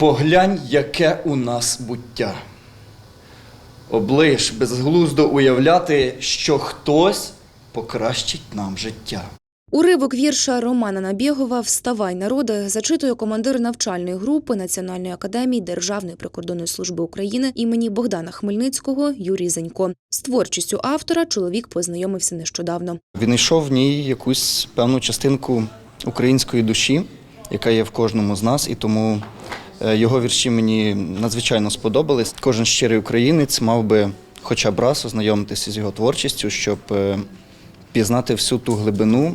Поглянь, яке у нас буття. Облиш безглуздо уявляти, що хтось покращить нам життя. Уривок вірша Романа Набєгова Вставай, народи зачитує командир навчальної групи Національної академії Державної прикордонної служби України імені Богдана Хмельницького Юрій Занько. З творчістю автора чоловік познайомився нещодавно. Він знайшов в ній якусь певну частинку української душі, яка є в кожному з нас, і тому його вірші мені надзвичайно сподобались. Кожен щирий українець мав би хоча б раз ознайомитися з його творчістю, щоб е, пізнати всю ту глибину е,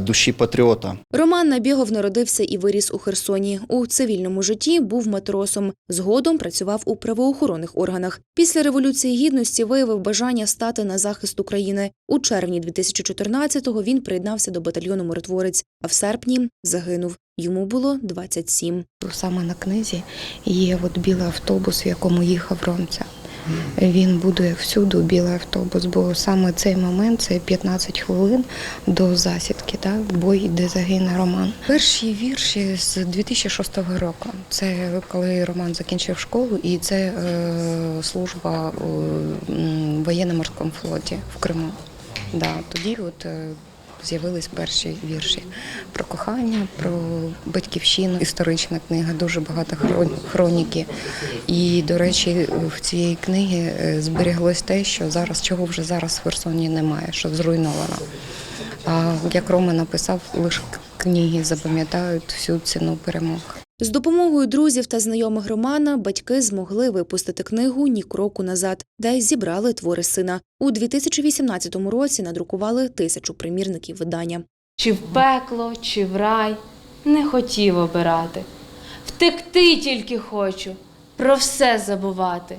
душі патріота. Роман Набєгов народився і виріс у Херсоні. У цивільному житті був матросом. Згодом працював у правоохоронних органах. Після революції гідності виявив бажання стати на захист України. У червні 2014-го він приєднався до батальйону Миротворець, а в серпні загинув. Йому було 27. Саме на книзі є от білий автобус, в якому їхав Ромця. Він будує всюди білий автобус, бо саме цей момент це 15 хвилин до засідки, так, бой, де загине Роман. Перші вірші з 2006 року. Це коли Роман закінчив школу, і це е, служба у воєнно-морському флоті в Криму. Да, тоді от е, з'явились перші вірші про кохання, про батьківщину. Історична книга, дуже багато хроніки. І, до речі, в цієї книги е, зберіглось те, що зараз, чого вже зараз в Херсоні немає, що зруйновано. А як Рома написав, лише книги запам'ятають всю ціну перемог. З допомогою друзів та знайомих Романа батьки змогли випустити книгу Ні кроку назад, де зібрали твори сина. У 2018 році надрукували тисячу примірників видання. Чи в пекло, чи в рай, не хотів обирати. Втекти тільки хочу, про все забувати.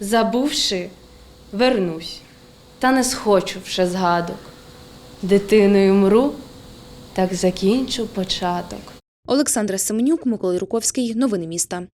Забувши, вернусь, та не схочу вже згадок. Дитиною мру, так закінчу початок. Олександра Семенюк, Микола Руковський. Новини міста.